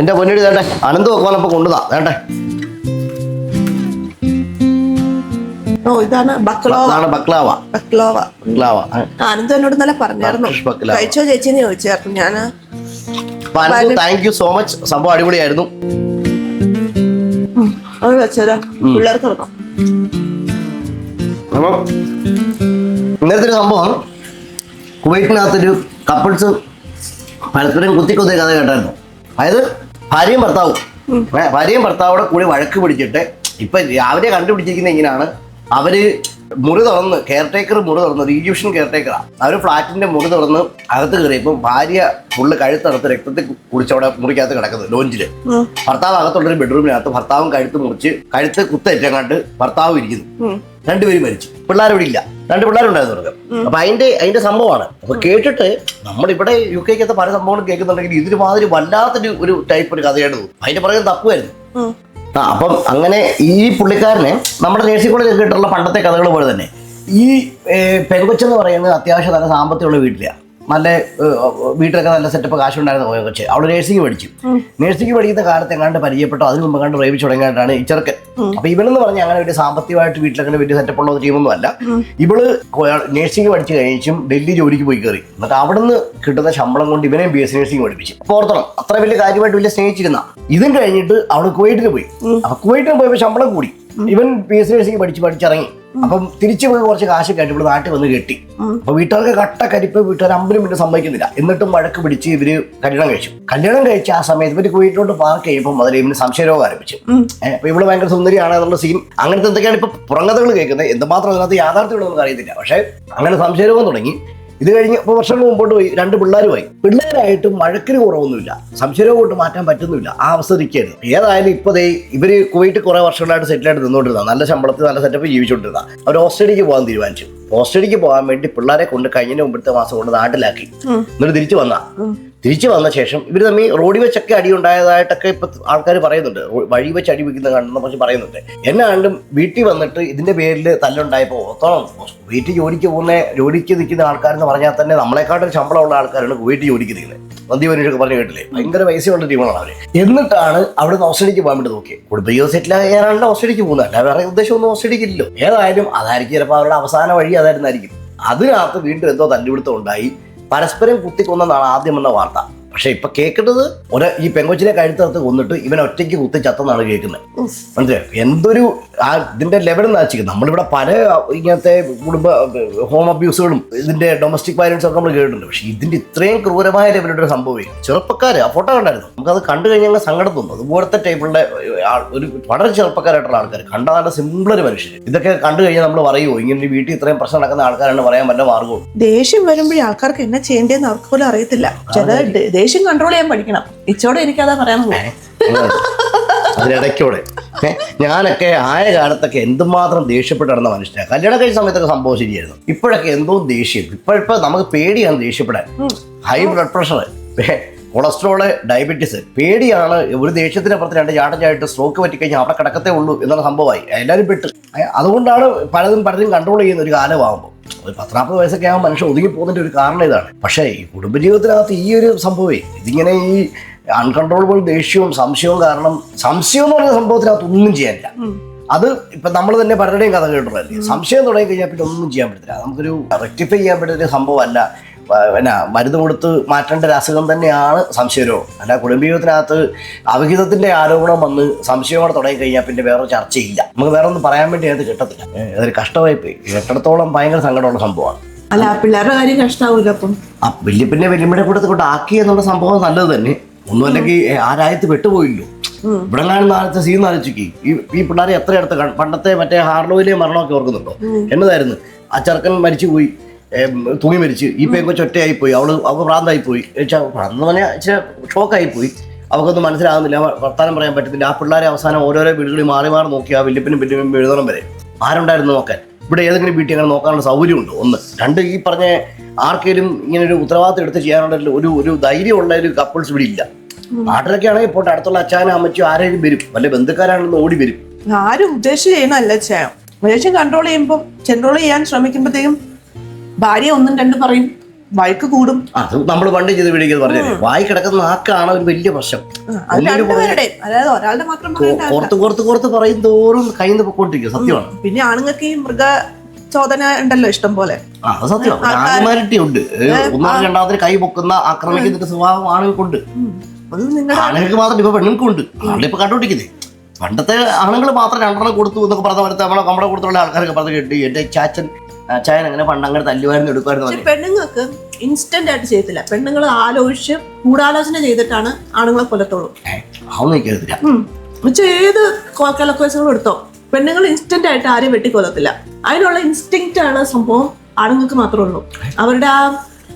എന്റെ പൊന്നിടി തേട്ടെ അനന്ത് വെക്കാനപ്പോ കൊണ്ടുതാ തേട്ടെ. ഓ ഇതാണ് ബക്ലോവ. അതാണ് ബക്ലാവ. ബക്ലോവ. ബക്ലാവ. ആനന്ദ് എന്നോട് നല്ല പറഞ്ഞായിരുന്നു. കഴിച്ചോ ചേച്ചിന്ന് ചോദിച്ചായിരുന്നു Ananth thank you so much സംഭവം അടിപൊളിയായിരുന്നു. അത് വെച്ചതാ പിള്ളേർക്ക് കൊടുക്കാം. അപ്പം ഇങ്ങനത്തെ ഒരു സംഭവം. കുവൈറ്റിനകത്തൊരു കപ്പിൾസ് പരസ്പരം കുത്തി കുത്തിയ കഥ കേട്ടായിരുന്നു. അതായത് ഭാര്യയും ഭർത്താവും. ഭാര്യയും ഭർത്താവോടെ കൂടി വഴക്ക് പിടിച്ചിട്ട് ഇപ്പൊ രാവിലെ കണ്ടുപിടിച്ചിരിക്കുന്ന ഇങ്ങനെയാണ്. അവർ മുറി തുറന്ന് കെയർ ടേക്കർ മുറി തുറന്ന് ഒരു ഈജിപ്ഷ്യൻ കെയർ ടേക്കറാണ് അവർ ഫ്ലാറ്റിന്റെ മുറി തുറന്ന് അകത്ത് കയറിയപ്പോൾ ഭാര്യ ഫുള്ള് കഴുത്തടുത്ത് രക്തത്തിൽ കുടിച്ചവിടെ മുറിക്കകത്ത് കിടക്കുന്നത് ലോഞ്ചിൽ ഉം. ഭർത്താവ് അകത്തുള്ളൊരു ബെഡ്റൂമിനകത്ത് ഭർത്താവും കഴുത്ത് മുറിച്ച് കഴുത്ത് കുത്തേറ്റങ്ങാണ്ട് ഭർത്താവ് ഇരിക്കുന്നു. രണ്ടുപേരും മരിച്ചു. പിള്ളേരോട് ഇല്ല. രണ്ട് പിള്ളേരുണ്ടായിരുന്നു തുടങ്ങും അപ്പൊ അതിന്റെ അതിന്റെ സംഭവമാണ്. അപ്പൊ കേട്ടിട്ട് നമ്മളിവിടെ യു കെക്കകത്ത് പല സംഭവങ്ങളും കേൾക്കുന്നുണ്ടെങ്കിൽ ഇതിന് മാതിരി വല്ലാത്തൊരു ഒരു ടൈപ്പ് ഒരു കഥയാണ്. അതിന്റെ പറയുന്നത് തപ്പുമായിരുന്നു. ആ അപ്പം അങ്ങനെ ഈ പുള്ളിക്കാരനെ നമ്മുടെ നേഴ്സിംഗ് കോളേജിൽ കേട്ടുള്ള പണ്ടത്തെ കഥകൾ പോലെ തന്നെ. ഈ പെങ്കൊച്ചെന്ന് പറയുന്നത് അത്യാവശ്യം നല്ല സാമ്പത്തികമുള്ള വീട്ടിലാണ് നല്ല വീട്ടിലൊക്കെ നല്ല സെറ്റപ്പ് കാശുണ്ടായിരുന്ന പക്ഷേ അവൾ നേഴ്സിംഗ് പഠിച്ചു. നേഴ്സിംഗ് പഠിക്കുന്ന കാലത്ത് എങ്ങാണ്ട് പരിചയപ്പെട്ടോ? അതിന് മുമ്പ് കണ്ട് റേവിച്ച് തുടങ്ങിയിട്ടാണ് ഈ ചെറുക്കൻ അപ്പൊ ഇവളെന്ന് പറഞ്ഞാൽ അങ്ങനെ വലിയ സാമ്പത്തികമായിട്ട് വീട്ടിലങ്ങനെ വലിയ സെറ്റപ്പ് ഉള്ള ടീമൊന്നും അല്ല ഇവൾ നേഴ്സിംഗ് പഠിച്ചു കഴിഞ്ഞും ഡൽഹി ജോലിക്ക് പോയി കയറി. എന്നിട്ട് അവിടുന്ന് കിട്ടുന്ന ശമ്പളം കൊണ്ട് ഇവനെയും ബി എസ് നേഴ്സിംഗ് പഠിപ്പിച്ചു. ഓർത്തണം അത്ര വലിയ കാര്യമായിട്ട് വലിയ സ്നേഹിച്ചിരുന്ന. ഇതും കഴിഞ്ഞിട്ട് അവൾ കുവൈറ്റിൽ പോയി. അപ്പൊ കുവൈറ്റിൽ പോയപ്പോൾ ശമ്പളം കൂടി. ഇവൻ ബി എസ് നേഴ്സിംഗ് പഠിച്ച് പഠിച്ചിറങ്ങി അപ്പം തിരിച്ചു പോയി കുറച്ച് കാശ് കയറ്റി ഇവിടെ നാട്ടിൽ വന്ന് കെട്ടി. അപ്പൊ വീട്ടുകാർക്ക് കട്ട കരിപ്പ് വീട്ടുകാർ അമ്പലും പിന്നെ സമ്മതിക്കുന്നില്ല. എന്നിട്ടും വഴക്ക് പിടിച്ച് ഇവർ കല്യാണം കഴിച്ചു. കല്യാണം കഴിച്ച ആ സമയത്ത് ഇവർ വീട്ടിലോട്ട് പാർക്ക് ചെയ്യുമ്പോൾ അതിൽ ഇവന് സംശയരോഗം ആരംഭിച്ചു. അപ്പൊ ഇവൾ ഭയങ്കര സുന്ദരിയാണ് എന്നുള്ള സീൻ അങ്ങനത്തെ എന്തൊക്കെയാണ് ഇപ്പൊ പുറങ്കഥകൾ കേൾക്കുന്നത്? എന്തുമാത്രം അതിനകത്ത് യാഥാർത്ഥ്യമുള്ള നമുക്ക് അറിയത്തില്ല പക്ഷേ അങ്ങനെ സംശയരോഗം തുടങ്ങി. ഇത് കഴിഞ്ഞ് ഇപ്പോൾ വർഷങ്ങൾ മുമ്പോട്ട് പോയി രണ്ട് പിള്ളേരുമായി പിള്ളേരായിട്ടും മഴക്കിന് കുറവൊന്നുമില്ല. സംശയവും കൊണ്ട് മാറ്റാൻ പറ്റുന്നില്ല. ആ അവസ്ഥ നിൽക്കുകയായിരുന്നു ഏതായാലും ഇപ്പോൾ ദേ ഇവർ കുവൈറ്റ് കുറെ വർഷങ്ങളായിട്ട് സെറ്റിലായിട്ട് നിന്നുകൊണ്ടിരുന്ന നല്ല ശമ്പളത്തിൽ നല്ല സെറ്റപ്പ് ജീവിച്ചുകൊണ്ടിരുന്ന അവർ ഓസ്ട്രേലിയക്ക് പോകാൻ തീരുമാനിച്ചു. ഓസ്ട്രേലിയക്ക് പോകാൻ വേണ്ടി പിള്ളേരെ കൊണ്ട് കഴിഞ്ഞ മുമ്പത്തെ മാസം കൊണ്ട് നാട്ടിലാക്കി. എന്നിട്ട് തിരിച്ചു വന്ന. തിരിച്ചു വന്ന ശേഷം ഇവർ തമ്മിൽ റോഡിൽ വെച്ചൊക്കെ അടി ഉണ്ടായതായിട്ടൊക്കെ ഇപ്പൊ ആൾക്കാർ പറയുന്നുണ്ട്. വഴി വെച്ച് അടി വെക്കുന്ന കാണുന്ന പക്ഷെ പറയുന്നുണ്ട്. എന്നെ കണ്ടും വീട്ടിൽ വന്നിട്ട് ഇതിന്റെ പേരിൽ തല്ലുണ്ടായപ്പോൾ ഓത്തോളം വീട്ടിൽ ജോലിക്ക് പോകുന്ന ജോലിക്ക് നിൽക്കുന്ന ആൾക്കാരെന്ന് പറഞ്ഞാൽ തന്നെ നമ്മളെക്കാട്ടൊരു ശമ്പളമുള്ള ആൾക്കാരാണ് വീട്ടിൽ ജോലിക്ക് നിൽക്കുന്നത്. മന്തി മനുഷ്യർക്ക് പറഞ്ഞു കേട്ടില്ലേ? ഭയങ്കര പൈസയുള്ള ടീമാണ് അവർ. എന്നിട്ടാണ് അവിടെ നിന്ന് ഓസ്ട്രേലിയക്ക് പോകാൻ വേണ്ടി നോക്കിയത് കുടുംബജീവ സെറ്റിൽ ആയാലാണ് ഓസ്ട്രേലിയക്ക് പോകുന്നത്. അല്ല വേറെ ഉദ്ദേശമൊന്നും ഓസ്ട്രേലിയക്കില്ലല്ലോ ഏതായാലും അതായിരിക്കും ചിലപ്പോൾ അവരുടെ അവസാന വഴി അതായിരുന്നായിരിക്കും. അതിനകത്ത് വീണ്ടും എന്തോ തല്ലുപിടുത്തം ഉണ്ടായി. പരസ്പരം കുത്തിക്കൊന്നതാണ് ആദ്യം വന്ന വാർത്ത. പക്ഷെ ഇപ്പൊ കേൾക്കുന്നത് ഒരു ഈ പെങ്കൊച്ചിനെ കഴുത്തകത്ത് കൊന്നിട്ട് ഇവൻ ഒറ്റയ്ക്ക് കുത്തി ചത്തെന്നാണ് കേൾക്കുന്നത്. മനസ്സിലായോ? എന്തൊരു ആ ഇതിന്റെ ലെവൽ നാച്ചിരിക്കുന്നത് നമ്മളിവിടെ പല ഇങ്ങനത്തെ കുടുംബ ഹോം അബ്യൂസുകളും ഇതിന്റെ ഡൊമസ്റ്റിക് വയലൻസ് ഒക്കെ നമ്മൾ കേട്ടിട്ടുണ്ട്. പക്ഷെ ഇതിന്റെ ഇത്രയും ക്രൂരമായ ലെവലിലൊരു സംഭവം ചെറുപ്പക്കാര് ആ ഫോട്ടോ കണ്ടായിരുന്നു? നമുക്കത് കണ്ടു കഴിഞ്ഞാൽ സങ്കടം തോന്നും അതുപോലത്തെ ടൈപ്പിലുള്ള ഒരു വളരെ ചെറുപ്പക്കാരായിട്ടുള്ള ആൾക്കാർ കണ്ട നല്ല സിമ്പിൾ ഒരു മനുഷ്യർ ഇതൊക്കെ കണ്ടു കഴിഞ്ഞാൽ നമ്മൾ പറയുമോ ഇങ്ങനെ വീട്ടിൽ ഇത്രയും പ്രശ്നം നടക്കുന്ന ആൾക്കാരാണ് പറയാൻ വല്ല മാർഗവും ദേഷ്യം വരുമ്പോഴേ ആൾക്കാർക്ക് എന്നാ ചെയ്യേണ്ടതെന്ന് അവർക്ക് പോലും അറിയത്തില്ല. ചില ദേഷ്യം കൺട്രോൾ ചെയ്യാൻ പഠിക്കണം. ഇച്ചോടെ എനിക്കതാ പറയാനുള്ളൂ അതിനിടയ്ക്കൂടെ. ഞാനൊക്കെ ആയ കാലത്തൊക്കെ എന്തുമാത്രം ദേഷ്യപ്പെട്ട് നടന്ന മനുഷ്യനാണ് കല്യാണം കഴിച്ച സമയത്തൊക്കെ സംഭവം ശരിയായിരുന്നു. ഇപ്പോഴൊക്കെ എന്തോ ദേഷ്യം. ഇപ്പോഴിപ്പോ നമുക്ക് പേടിയാണ് ദേഷ്യപ്പെടാൻ. High blood pressure cholesterol diabetes. പേടിയാണ് ഒരു ദേഷ്യത്തിന് അപ്പുറത്ത് രണ്ട് ചാട്ടച്ചായിട്ട് സ്ട്രോക്ക് പറ്റിക്കഴിഞ്ഞാൽ അവിടെ കിടക്കത്തേ ഉള്ളൂ എന്നുള്ള സംഭവമായി. എല്ലാവരും പെട്ട്. അതുകൊണ്ടാണ് പലതും പലരും കൺട്രോൾ ചെയ്യുന്ന ഒരു കാലമാകുമ്പോൾ. ഒരു പത്രാപ്പത് വയസ്സൊക്കെ ആകുമ്പോൾ മനുഷ്യൻ ഒതുങ്ങി പോകുന്നതിന്റെ ഒരു കാരണം ഇതാണ്. പക്ഷേ ഈ കുടുംബജീവിതത്തിനകത്ത് ഈ ഒരു സംഭവമേ ഇതിങ്ങനെ ഈ അൺകൺട്രോളബിൾ ദേഷ്യവും സംശയവും കാരണം സംശയം എന്ന് പറയുന്ന സംഭവത്തിനകത്ത് ഒന്നും ചെയ്യാനില്ല. അത് ഇപ്പൊ നമ്മൾ തന്നെ പലരുടെയും കഥ കേട്ടിട്ടുള്ളതല്ലേ? സംശയം തുടങ്ങി കഴിഞ്ഞാൽ പിന്നെ ഒന്നും ചെയ്യാൻ പറ്റത്തില്ല. നമുക്കൊരു റെക്ടിഫൈ ചെയ്യാൻ പറ്റുന്ന ഒരു സംഭവമല്ല. പിന്നെ മരുന്ന് കൊടുത്ത് മാറ്റേണ്ട ഒരു അസുഖം തന്നെയാണ് സംശയരോഗം അല്ല കുടുംബജീവിതത്തിനകത്ത് അവിഹിതത്തിന്റെ ആരോപണം വന്ന് സംശയത്തോടെ തുടങ്ങി കഴിഞ്ഞാൽ പിന്നെ വേറെ ചർച്ചയില്ല. നമുക്ക് വേറെ ഒന്നും പറയാൻ വേണ്ടി അത് കിട്ടത്തില്ല. അതൊരു കഷ്ടമായി പോയി. എത്രത്തോളം ഭയങ്കര സങ്കടമുള്ള സംഭവമാണ്. അല്ല പിള്ളേരുടെ കാര്യം കഷ്ടാവൂല അപ്പം? ആ വലിയ വല്യമ്മയുടെ കൂടെ കൊണ്ട് ആക്കി എന്നുള്ള സംഭവം നല്ലത് തന്നെ. ഒന്നും അല്ലെങ്കിൽ ആ രാജ്യത്ത് പെട്ടുപോയില്ലോ. ഇവിടെ ആദ്യത്തെ സീൻ ആലോചിക്ക്. ഈ ഈ പിള്ളേരെ എത്ര അടുത്ത് പണ്ടത്തെ മറ്റേ ഹാർലോയിലെ മരണമൊക്കെ ഓർക്കുന്നുണ്ടോ? എന്നതായിരുന്നു. ആ ചെറുക്കൻ മരിച്ചു പോയി തൂങ്ങി മരിച്ച്. ഈ പേങ്കൊച്ച് ഒറ്റയായി പോയി അവൾ അവൾക്ക് ഭ്രാന്തായി പോയി ഭ്രാന്തെന്ന് പറഞ്ഞാൽ ഇച്ചിരി ഷോക്കായി പോയി അവൾക്കൊന്നും മനസ്സിലാകുന്നില്ല വർത്താനം പറയാൻ പറ്റത്തില്ല. ആ പിള്ളേരെ അവസാനം ഓരോരോ വീടുകളിൽ മാറി മാറി നോക്കി ആ വല്യപ്പനും വല്യമ്മയും എഴുതണം വരെ ആരുണ്ടായിരുന്നു നോക്കാൻ? ഇവിടെ ഏതെങ്കിലും വീട്ടിൽ അങ്ങനെ നോക്കാനുള്ള സൗകര്യമുണ്ട്? ഒന്ന്. രണ്ട് ഈ പറഞ്ഞ ആർക്കെങ്കിലും ഇങ്ങനെ ഒരു ഉത്തരവാദിത്തം എടുത്ത് ചെയ്യാനുള്ള ഒരു ഒരു ധൈര്യമുള്ള ഒരു കപ്പിൾസ് ഇവിടെ ഇല്ല. നാട്ടിലൊക്കെ ആണെങ്കിൽ ഇപ്പോൾ അടുത്തുള്ള അച്ഛനും അമ്മച്ചും ആരെങ്കിലും വരും. വല്ല ബന്ധുക്കാരാണെന്ന് ഓടി വരും. ആരും ഉദ്ദേശിച്ച് ചെയ്യുന്നല്ല ചെയ്യാം ഉദ്ദേശം കൺട്രോൾ ചെയ്യുമ്പോൾ കൺട്രോൾ ചെയ്യാൻ ശ്രമിക്കുമ്പോഴത്തേക്കും ഭാര്യ ഒന്നും രണ്ടും പറയും. വഴക്ക് കൂടും. അത് നമ്മൾ പണ്ട് ചെയ്ത് പിടിക്കുന്നത് പറഞ്ഞത് വായി കിടക്കുന്ന ആക്കാണ് ഒരു വലിയ പ്രശ്നം. അതായത് ഒരാളുടെ മാത്രം കോർത്ത് കോർത്ത് കോർത്ത് പറയും തോറും കയ്യിൽ നിന്ന് പൊക്കോണ്ടിരിക്കും സത്യമാണ്. പിന്നെ ആണുങ്ങൾക്ക് ഈ മൃഗ ചോദന ഉണ്ടല്ലോ ഇഷ്ടം പോലെ. സത്യമാണ്. ഉണ്ട്. ഒന്നാമത് രണ്ടാമത്തിന് കൈ പൊക്കുന്ന ആക്രമിക്കുന്ന സ്വഭാവം ആണുങ്ങൾക്കുണ്ട്. ആണുങ്ങൾക്ക് മാത്രം ഇപ്പൊ പെണ്ണുങ്ങൾക്കും ഉണ്ട് ആളുടെ ഇപ്പൊ കണ്ടോണ്ടിരിക്കുന്നത് പണ്ടത്തെ ആണുങ്ങൾ മാത്രം രണ്ടെണ്ണം കൊടുത്തു എന്നൊക്കെ പറഞ്ഞ നമ്മളെ നമ്മുടെ കൂടുതലുള്ള ആൾക്കാരൊക്കെ പറഞ്ഞു കേട്ടു എന്റെ ചാച്ചൻ ആ, ചായൻ അങ്ങനെ പണ്ട് അങ്ങനെ തല്ലുവായിരുന്നു എടുക്കുമായിരുന്നു പെണ്ണുങ്ങൾക്ക് ഇൻസ്റ്റന്റ് ആയിട്ട് ചെയ്യത്തില്ല. പെണ്ണുങ്ങൾ ആലോചിച്ച് കൂടാലോചന ചെയ്തിട്ടാണ് ആണുങ്ങളെ കൊല്ലത്തോളൂ അതൊന്നും എനിക്കറിയത്തില്ല എന്നുവെച്ചാൽ ഏത് കൊലക്കേസുകളും എടുത്തോ പെണ്ണുങ്ങൾ ഇൻസ്റ്റന്റ് ആയിട്ട് ആരെയും വെട്ടിക്കൊല്ലത്തില്ല. അതിനുള്ള ഇൻസ്റ്റിങ്ക്റ്റ് ആണ് സംഭവം ആണുങ്ങൾക്ക് മാത്രമേ ഉള്ളൂ. അവരുടെ ആ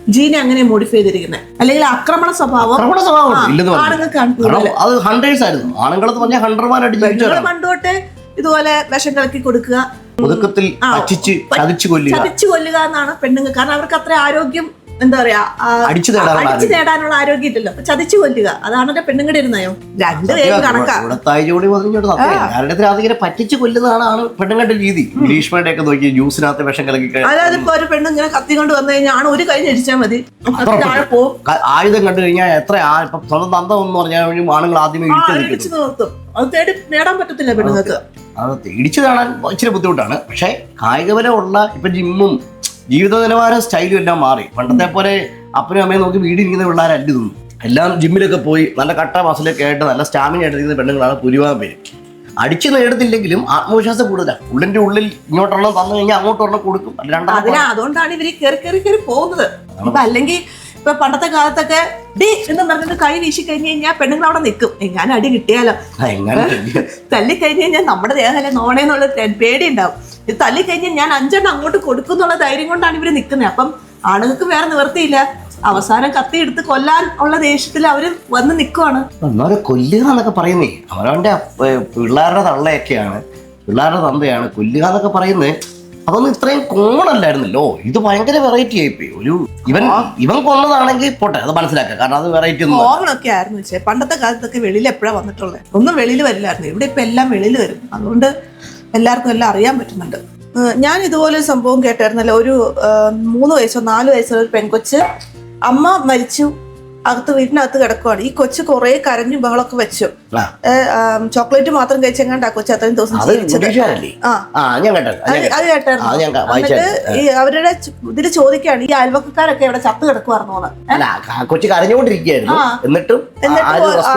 ജീനെ അങ്ങനെ മോഡിഫൈ ചെയ്തിരിക്കുന്നത് അല്ലെങ്കിൽ ആക്രമണ സ്വഭാവം ആണുങ്ങൾക്ക് സ്വഭാവം ഇല്ലെന്ന് പറഞ്ഞു. ആണുങ്ങൾക്കാണ് അത് ഹൺഡ്രഡ്സ് ആയിരുന്നു. ആണുങ്ങളെന്ന് പറഞ്ഞാൽ ഹൺഡ്രഡ്മാരായിട്ട് പെണ്ണുങ്ങൾ ജീവിച്ചവരാണ്. പണ്ട് ഇതുപോലെ വിഷം കളക്കി കൊടുക്കുക ഒതുക്കത്തിൽ പറ്റിച്ച് ചതിച്ചു കൊല്ലുക. ചതിച്ചു കൊല്ലുക എന്നാണ് പെണ്ണുങ്ങൾ കാരണം അവർക്ക് അത്ര ആരോഗ്യം എന്താ പറയാ അടിച്ചു നേടാനുള്ള അടിച്ചു നേടാനുള്ള ആരോഗ്യം ഇല്ലല്ലോ. അപ്പൊ ചതിച്ചു കൊല്ലുക. അതാണ് എന്റെ പെണ്ണുങ്ങളുടെ ഒരു നയം. രണ്ടുപേരും കണക്കാ. ഇവിടെ തായ്ജോടി പതിഞ്ഞോട്ട് സത്യം ആരുടെ അതിങ്ങനെ പറ്റിച്ച് കൊല്ലുന്നതാണ് പെണ്ണുങ്ങളുടെ രീതി. ഭീഷ്മയുടെ ഒക്കെ നോക്കി ജ്യൂസിനകത്ത് വിഷം കലക്കി അതായത് ഇപ്പൊ ഒരു പെണ്ണ് ഇങ്ങനെ കത്തി കൊണ്ട് വന്നു കഴിഞ്ഞാൽ ആണ് ഒരു കൈ ഞെരിച്ചാൽ മതി. ആയുധം കണ്ടു കഴിഞ്ഞാൽ എത്ര സ്വന്തം തന്തം എന്ന് പറഞ്ഞാൽ ആണുങ്ങൾ ആദ്യമേ ഇടിച്ചു നിർത്തും. അത് തേടി നേടാൻ പറ്റത്തില്ല പെണ്ണുങ്ങൾക്ക്. അത് ഇടിച്ചു കാണാൻ ഇച്ചിരി ബുദ്ധിമുട്ടാണ്. പക്ഷേ കായികപരമുള്ള ഇപ്പൊ ജിമ്മും ജീവിത നിലവാരം സ്റ്റൈലും എല്ലാം മാറി. പണ്ടത്തെ പോലെ അപ്പനും അമ്മയും നോക്കി വീടിരിക്കുന്ന പിള്ളേരല്ല ഇതൊന്നും എല്ലാം ജിമ്മിലൊക്കെ പോയി നല്ല കട്ട മസിലൊക്കെ ആയിട്ട് നല്ല സ്റ്റാമിന ആയിട്ടിരിക്കുന്ന പെണ്ണുങ്ങളാണ് ഭൂരിഭാഗം പേര്. അടിച്ചു നേടുന്നില്ലെങ്കിലും ആത്മവിശ്വാസം കൂടുതലാണ് ഉള്ളിന്റെ ഉള്ളിൽ ഇങ്ങോട്ടൊരെണ്ണം തന്നു കഴിഞ്ഞാൽ അങ്ങോട്ടൊരെണ്ണം കൊടുക്കും. അതുകൊണ്ടാണ് ഇവർ കയറി കയറി കയറി പോകുന്നത്. അല്ലെങ്കിൽ ഇപ്പൊ പണ്ടത്തെ കാലത്തൊക്കെ ഡി എന്ന് പറഞ്ഞിട്ട് കൈ വീശി കഴിഞ്ഞ് കഴിഞ്ഞാൽ പെണ്ണുങ്ങൾ അവിടെ നിൽക്കും എങ്ങനെ അടി കിട്ടിയാലോ? തല്ലി കഴിഞ്ഞ് കഴിഞ്ഞാൽ നമ്മുടെ ദേഹമല്ലേ നോണേന്നുള്ള പേടി ഉണ്ടാവും ഇത് തല്ലി കഴിഞ്ഞാൽ ഞാൻ അഞ്ചെണ്ണം അങ്ങോട്ട് കൊടുക്കും എന്നുള്ള ധൈര്യം കൊണ്ടാണ് ഇവർ നിൽക്കുന്നത് അപ്പം ആണുങ്ങൾക്ക് വേറെ നിവർത്തിയില്ല അവസാനം കത്തി എടുത്ത് കൊല്ലാൻ ഉള്ള ദേഷ്യത്തിൽ അവർ വന്ന് നിൽക്കുവാണ് കൊല്ലുക എന്നൊക്കെ പറയുന്നേ. അവനവന്റെ ഏർ, പിള്ളേരുടെ തള്ളയൊക്കെയാണ്. പിള്ളേരുടെ തന്തയാണ് കൊല്ലുക എന്നൊക്കെ പറയുന്നത് അതൊന്നും ഇത്രയും കോണല്ലായിരുന്നല്ലോ ഇത് ഭയങ്കര വെറൈറ്റി ആയിപ്പോയി. ഒരു ഇവൻ ഇവൻ കൊന്നതാണെങ്കിൽ പോട്ടെ അത് മനസ്സിലാക്കാം. കാരണം അത് വെറൈറ്റി ഒന്നും അല്ല. ഓവണൊക്കെ ആയിരുന്നു വെച്ചേ പണ്ടത്തെ കാലത്തൊക്കെ വെളിയിൽ എപ്പോഴാണ് വന്നിട്ടുള്ളത് ഒന്നും വെളിയിൽ വരില്ലായിരുന്നു. ഇവിടെ ഇപ്പൊ എല്ലാം വെളിയിൽ വരും. അതുകൊണ്ട് എല്ലാവർക്കും എല്ലാം അറിയാൻ പറ്റുന്നുണ്ട്. ഏഹ് ഞാൻ ഇതുപോലെ ഒരു സംഭവം കേട്ടായിരുന്നല്ലോ. ഒരു ഏഹ് മൂന്ന് വയസ്സോ നാല് വയസ്സോ ഒരു പെൺകൊച്ച് അമ്മ മരിച്ചു. അകത്ത് വീട്ടിനകത്ത് കിടക്കുവാണ്. ഈ കൊച്ചു കുറെ കരഞ്ഞു ബഹളൊക്കെ വെച്ചു. ചോക്ലേറ്റ് മാത്രം കഴിച്ചെങ്ങാണ്ട് ആ കൊച്ചു അത്രയും ദിവസം അത് ജീവിച്ചത്? കേട്ടായിരുന്നു. എന്നിട്ട് ഈ അവരുടെ ഇതിൽ ചോദിക്കാണ് ഈ അയൽവക്കക്കാരൊക്കെ ഇവിടെ ചത്ത് കൊച്ചു കരഞ്ഞുകൊണ്ടിരിക്കുകയായിരുന്നു. എന്നിട്ടും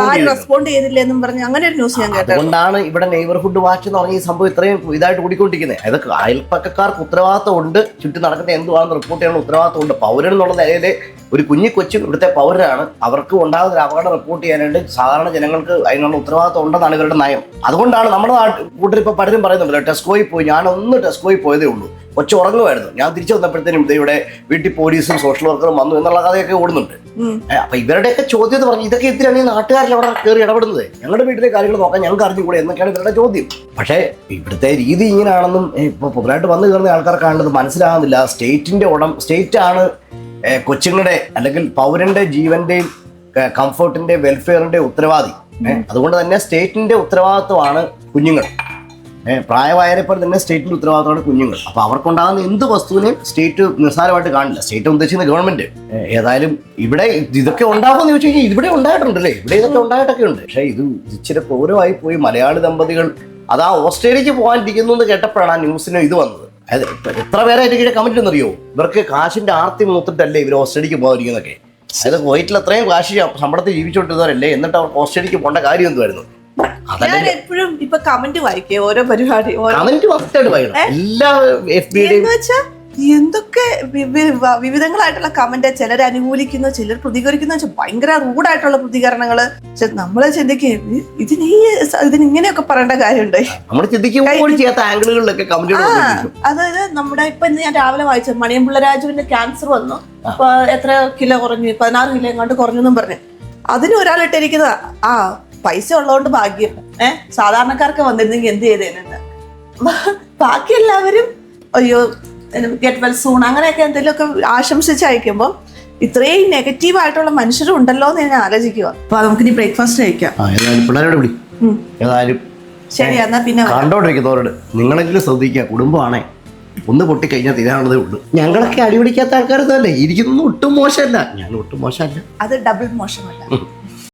ആരും റെസ്പോണ്ട് ചെയ്തില്ല. എന്നും പറഞ്ഞു അങ്ങനെ ഒരു ന്യൂസ് ഞാൻ കേട്ടതാണ് അതുകൊണ്ടാണ് ഇവിടെ നെയ്ബർഹുഡ് വാച്ച് എന്ന് പറഞ്ഞ ഈ സംഭവം ഇത്രയും ഇതായിട്ട് കൂടിക്കൊണ്ടിരിക്കുന്നത്. അതൊക്കെ അയൽപ്പക്കക്കാർക്ക് ഉത്തരവാദിത്തം ഉണ്ട് ചുറ്റും നടക്കുന്ന എന്തുവാണെന്ന് റിപ്പോർട്ട് ചെയ്യാനുള്ള ഉത്തരവാദിത്തം ഉണ്ട് പൗരൻ എന്നുള്ള നിലയിൽ ഒരു കുഞ്ഞി കൊച്ചും ഇവിടുത്തെ പൗരനാണ്. അവർക്ക് ഉണ്ടാകുന്ന ഒരു അപകടം റിപ്പോർട്ട് ചെയ്യാനായിട്ട് സാധാരണ ജനങ്ങൾക്ക് അതിനുള്ള ഉത്തരവാദിത്വം ഉണ്ടെന്നാണ് ഇവരുടെ നയം. അതുകൊണ്ടാണ് നമ്മുടെ നാട്ടിൽ കൂട്ടർ ഇപ്പോൾ പലരും പറയുന്നുണ്ടല്ലോ ടെസ്കോയിൽ പോയി ഞാനൊന്ന് ടെസ്കോയിൽ പോയതേ ഉള്ളൂ. കൊച്ചു ഉറങ്ങുമായിരുന്നു. ഞാൻ തിരിച്ചു വന്നപ്പോഴത്തേനും ഇവിടെ വീട്ടിൽ പോലീസും സോഷ്യൽ വർക്കറും വന്നു എന്നുള്ള കഥയൊക്കെ ഓടുന്നുണ്ട്. അപ്പൊ ഇവരുടെയൊക്കെ ചോദ്യം എന്ന് പറഞ്ഞു ഇതൊക്കെ എന്തിനാണ് ഈ നാട്ടുകാരിൽ അവിടെ കയറി ഇടപെടുന്നത്? ഞങ്ങളുടെ വീട്ടിലെ കാര്യങ്ങൾ നോക്കാൻ ഞങ്ങൾക്ക് അറിഞ്ഞുകൂടെ എന്നൊക്കെയാണ് ഇവരുടെ ചോദ്യം. പക്ഷേ ഇവിടുത്തെ രീതി ഇങ്ങനെയാണെന്നും ഇപ്പൊ പുതുതായിട്ട് വന്നു കയറുന്ന ആൾക്കാർക്കാണത് മനസ്സിലാകുന്നില്ല. സ്റ്റേറ്റിന്റെ ഉടം സ്റ്റേറ്റ് ആണ് കൊച്ചുങ്ങളുടെ അല്ലെങ്കിൽ പൗരന്റെ ജീവന്റെയും കംഫർട്ടിന്റെ വെൽഫെയറിന്റെ ഉത്തരവാദി. അതുകൊണ്ട് തന്നെ സ്റ്റേറ്റിന്റെ ഉത്തരവാദിത്വമാണ് കുഞ്ഞുങ്ങൾ. ഏഹ് പ്രായമായപ്പോൾ തന്നെ സ്റ്റേറ്റിന്റെ ഉത്തരവാദിത്തമാണ് കുഞ്ഞുങ്ങൾ. അപ്പൊ അവർക്കുണ്ടാകുന്ന എന്ത് വസ്തുവിനെയും സ്റ്റേറ്റ് നിസ്സാരമായിട്ട് കാണില്ല. സ്റ്റേറ്റ് ഉദ്ദേശിക്കുന്ന ഗവൺമെന്റ്. ഏതായാലും ഇവിടെ ഇതൊക്കെ ഉണ്ടാകുമെന്ന് ചോദിച്ചു കഴിഞ്ഞാൽ ഇവിടെ ഉണ്ടായിട്ടുണ്ടല്ലേ ഇവിടെ ഇതൊക്കെ ഉണ്ടായിട്ടൊക്കെ ഉണ്ട്. പക്ഷേ ഇത് ഇച്ചിരി ക്രൂരമായി പോയി മലയാളി ദമ്പതികൾ അതാ ഓസ്ട്രേലിയക്ക് പോകാനിരിക്കുന്നു എന്ന് കേട്ടപ്പോഴാണ് ആ ന്യൂസിന് ഇത് വന്നത്. എത്ര പേരെ എന്റെ കീഴെ കമന്റ് എന്നറിയോ ഇവർക്ക് കാശിന്റെ ആർത്തി മൂത്തിട്ടല്ലേ ഇവർ ഓസ്ട്രേലിയക്ക് പോകാതിരിക്കുന്നതൊക്കെ? അതായത് കുവൈറ്റിൽ അത്രയും കാശ് ശമ്പളത്തിൽ ജീവിച്ചുകൊണ്ടിരുന്നവരല്ലേ? എന്നിട്ട് അവർക്ക് ഓസ്ട്രേലിയക്ക് പോകേണ്ട കാര്യം എന്തുവായിരുന്നു? ഞാൻ എപ്പോഴും ഇപ്പൊ കമന്റ് വായിക്കേ ഓരോ പരിപാടി കമന്റ് മസ്റ്റായിട്ട് വായിക്കണം എല്ലാ എഫ് ബിയുടെയും എന്തൊക്കെ വിവിധങ്ങളായിട്ടുള്ള കമന്റ് ചിലർ അനുകൂലിക്കുന്നു ചിലർ പ്രതികരിക്കുന്ന വെച്ചാൽ ഭയങ്കര റൂഡായിട്ടുള്ള പ്രതികരണങ്ങൾ പക്ഷെ നമ്മൾ ചിന്തിക്കും "ഇ- ഇതിന് ഈ ഇതിന് ഇങ്ങനെയൊക്കെ പറയേണ്ട കാര്യമുണ്ട്? നമ്മൾ അതായത് നമ്മുടെ ഇപ്പൊ ഇന്ന് ഞാൻ രാവിലെ വായിച്ചത് മണിയമ്പിള്ള രാജുവിന്റെ ക്യാൻസർ വന്നു. അപ്പൊ എത്ര കിലോ കുറഞ്ഞു? പതിനാറ് കിലോ എങ്ങോട്ട് കുറഞ്ഞെന്നും പറഞ്ഞു. അതിന് ഒരാൾ ഇട്ടിരിക്കുന്നത് ആ പൈസ ഉള്ളതുകൊണ്ട് ഭാഗ്യം. ഏഹ് സാധാരണക്കാർക്ക് വന്നിരുന്നെങ്കിൽ എന്ത് ചെയ്തേനുണ്ട് ബാക്കി എല്ലാവരും അയ്യോ ഗെറ്റ് വെൽ സൂൺ അങ്ങനെയൊക്കെ എന്തെങ്കിലുമൊക്കെ ആശംസിച്ച് അയക്കുമ്പോൾ ഇത്രയും നെഗറ്റീവ് ആയിട്ടുള്ള മനുഷ്യരും ഉണ്ടല്ലോ എന്ന് ഞാൻ ആലോചിക്കുക അപ്പൊ നമുക്ക് ഇനി ബ്രേക്ക്ഫാസ്റ്റ് കഴിക്കാം. പിള്ളേരോട് വിളി. ഏതായാലും ശരി എന്നാ പിന്നെ വരാം. കണ്ടോണ്ടിരിക്കുന്നവരോട് നിങ്ങളെങ്കിലും ശ്രദ്ധിക്കുക കുടുംബമാണേ. ഒന്ന് പൊട്ടിക്കഴിഞ്ഞാൽ തീരാനുള്ളതേ ഉള്ളൂ. ഞങ്ങളൊക്കെ അടിപിടിക്കാത്ത തന്നെ. ഇരിക്കുന്നൊന്നും ഒട്ടും മോശമല്ല. ഞാൻ ഒട്ടും മോശമല്ല. അത് ഡബിൾ മോശമല്ല.